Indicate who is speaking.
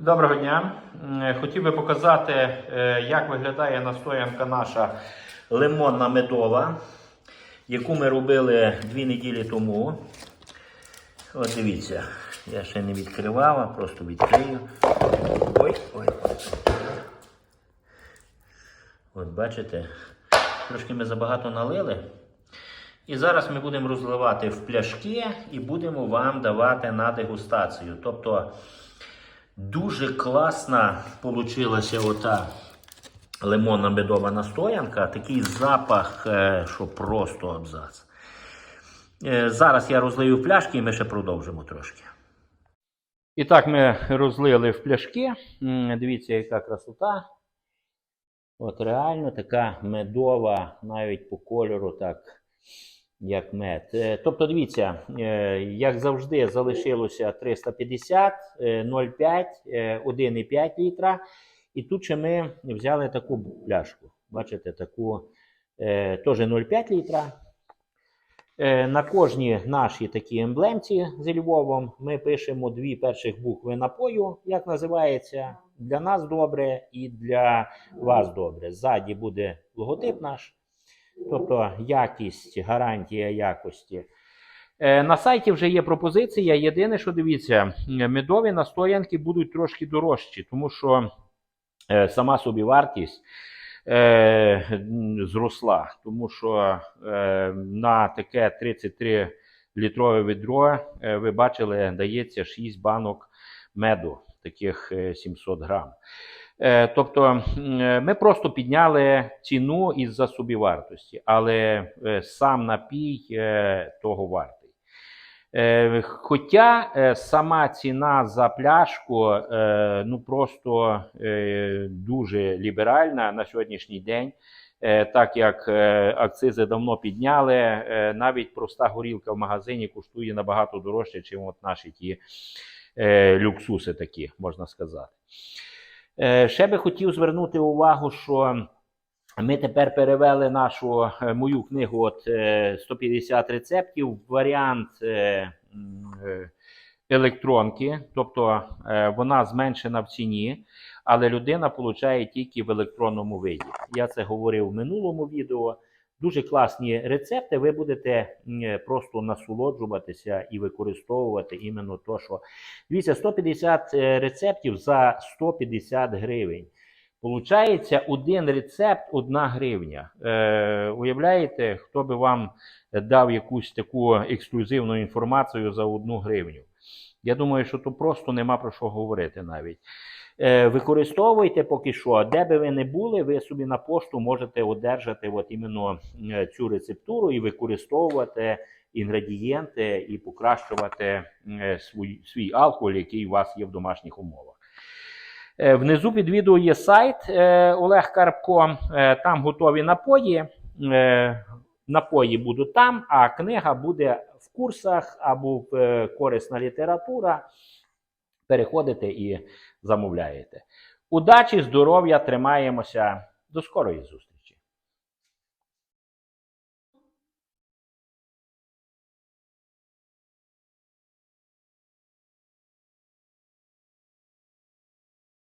Speaker 1: Доброго дня. Хотів би показати, е, як виглядає настоянка наша лимонна медова, яку ми робили дві неділі тому. От дивіться, я ще не відкривав, а просто відкрию. Ой, ой. От бачите, трошки ми забагато налили. І зараз ми будемо розливати в пляшки і будемо вам давати на дегустацію. Тобто дуже класна получилася ота лимонна медова настоянка. Такий запах, е, що просто абзац. Е, Зараз я розлию в пляшки і ми ще продовжимо трошки. І так ми розлили в пляшки. Дивіться, яка красота. От реально така медова, навіть по кольору, так, як мед. Е, Тобто, дивіться, е, як завжди, залишилося 350, е, 0,5, е, 1,5 літра. І тут ще ми взяли таку пляшку. Бачите, таку е, теж 0,5 літра. На кожній нашій такій емблемці зі Львовом ми пишемо дві перших букви напою, як називається. Для нас добре і для вас добре. Ззаді буде логотип наш, тобто якість, гарантія якості. Е, На сайті вже є пропозиція. Єдине, що дивіться, медові настоянки будуть трошки дорожчі, тому що е, сама собівартість е, зросла, тому що на таке 33 літрове відро, ви бачили, дається 6 банок меду, таких е, 700 грам. Е, Тобто е, ми просто підняли ціну із-за собівартості, але е, сам напій е, того вартий. Е, Хоча е, сама ціна за пляшку е, ну просто е, дуже ліберальна на сьогоднішній день, Е, так як е, акцизи давно підняли, е, навіть проста горілка в магазині коштує набагато дорожче, ніж от наші ті е, люксуси такі, можна сказати. Е, Ще би хотів звернути увагу, що ми тепер перевели нашу е, мою книгу от, е, 150 рецептів варіант електронки, тобто вона зменшена в ціні, але людина получає тільки в електронному виді. Я це говорив в минулому відео. Дуже класні рецепти. Ви будете просто насолоджуватися і використовувати іменно то, що дивіться, 150 е, рецептів за 150 гривень. Получається один рецепт, одна гривня. Е, уявляєте, хто би вам дав якусь таку ексклюзивну інформацію за одну гривню? Я думаю, що тут просто нема про що говорити навіть. Е, використовуйте поки що, де би ви не були, ви собі на пошту можете одержати от іменно е, цю рецептуру і використовувати інгредієнти і покращувати е, свій, свій алкоголь, який у вас є в домашніх умовах. Внизу під відео є сайт Олег Карпко. Там готові напої. Напої будуть там, а книга буде в курсах або в корисна література. Переходите і замовляєте. Удачі, здоров'я, тримаємося. До скорої зустрічі!